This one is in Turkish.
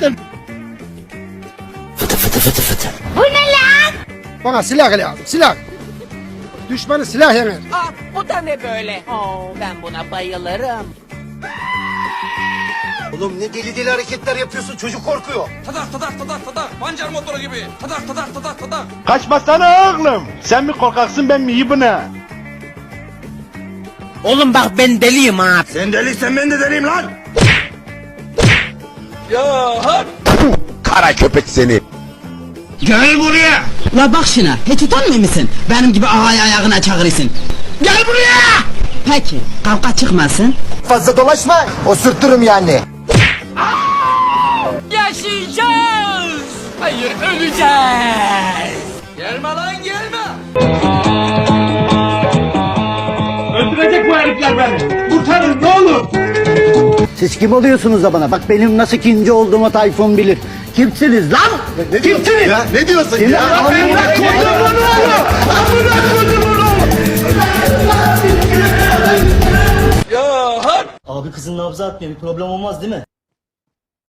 boğuldum. Bu ne lan? Bana silah lazım silah. Düşmanı silah yener. Aa, bu da ne böyle? Oo, ben buna bayılırım. Oğlum ne deli deli hareketler yapıyorsun çocuk korkuyor. Tadak tadak tadak tadak. Pancar motoru gibi. Tadak tadak tadak tadak. Kaçmasana oğlum. Sen mi korkaksın ben mi iyi? Oğlum bak ben deliyim ha. Sen deliysen ben de deliyim lan. Kara köpek seni. Gel buraya. La bak şuna hiç utanmıyor musun? Benim gibi ağay ayağına çağırırsın. Gel buraya. Peki kavga çıkmasın. Fazla dolaşma osurturum yani. Yaşayacağız. Hayır öleceğiz. Gelme lan gelme. Siz kim oluyorsunuz da bana? Bak benim nasıl ikinci olduğumu Tayfun bilir. Kimsiniz lan? Ne Kimsiniz? Ya, ne diyorsun ya? Amına kodumun oğlu! Amına kodumun oğlu! Ya hak. Abi kızın nabzı atmıyor bir problem olmaz değil mi?